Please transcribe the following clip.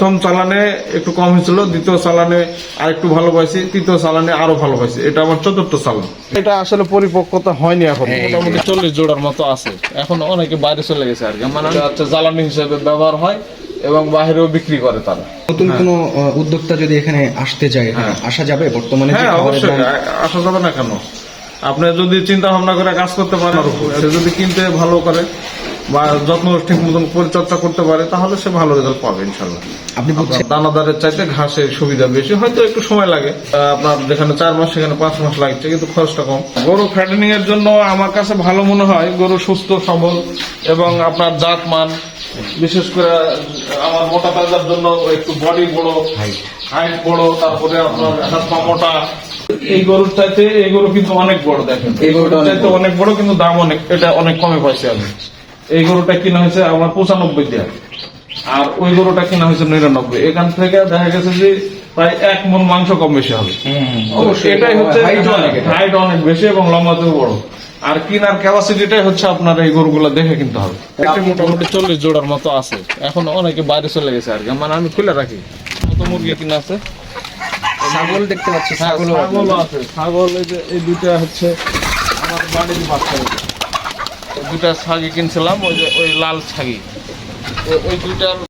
প্রথম চালানে একটু কম হয়েছিল দ্বিতীয় চালানে আর একটু ভালো পাইছি তৃতীয় চালানে আরও ভালো পাইছি। এটা আমার চতুর্থ চালান। এটা আসলে পরিপক্কতা হয়নি এখন। মোটামুটি চল্লিশ জোড়ার মতো আছে। এখন অনেকে বাইরে চলে গেছে আর কি। মানে হচ্ছে জ্বালানি হিসেবে ব্যবহার হয় এবং বাইরেও বিক্রি করে তারা। নতুন কোনো উদ্যোক্তা যদি এখানে আসতে চায় হ্যাঁ। আসা যাবে বর্তমানে হ্যাঁ অবশ্যই। আসা যাবে না কেন? আপনি যদি চিন্তা ভাবনা করে কাজ করতে পারেন সে যদি কিনতে ভালো করে বা যত্ন ঠিক মতন পরিচর্যা করতে পারে তাহলে সে ভালো রেজাল্ট পাবে ইনশাল্লাহ আপনি বুঝছেন দানাদারের চাইতে ঘাসের সুবিধা বেশি হয়তো একটু সময় লাগে। আপনার যেখানে চার মাস সেখানে পাঁচ মাস লাগছে কিন্তু খরচটা কম। গরু ফ্যাটেনিং এর জন্য আমার কাছে ভালো মনে হয় গরু সুস্থ সবল এবং আপনার জাত মান বিশেষ করে আমার মোটা তাজার জন্য একটু বডি বড় হাইট বড় তারপরে আপনার হাত পা মোটা। এই গরুর চাইতে এই গরু কিন্তু অনেক বড় দেখেন। এই গরুর চাইতে অনেক বড় কিন্তু দাম অনেক এটা অনেক কমে পাইছি আমি। এই গরুটা কিনা হয়েছে আমার পঁচানব্বই দেওয়া আর ওই গরুটা কিনা হয়েছে নিরানব্বই। এখান থেকে দেখা গেছে যে প্রায় এক মন মাংস কম বেশি হবে। এটাই হচ্ছে হাইট অনেক বেশি এবং লম্বাতেও বড়। আর কিনার ক্যাপাসিটিটাই হচ্ছে আপনার এই গরুগুলো দেখে কিনতে হবে। মোটামুটি চল্লিশ জোড়ার মতো আছে। এখন অনেকে বাইরে চলে গেছে আর কি। মানে আমি খুলে রাখি। কত মুরগি কিনা আছে? ছাগল দেখতে পাচ্ছি ছাগল ছাগলও ছাগলও আছে। ছাগল এই যে এই দুইটা হচ্ছে আমার বাড়ির বাচ্চা। এই ছাগি কিনছিলাম ওই যে ওই লাল ছাগি ওই- ওই দুইটার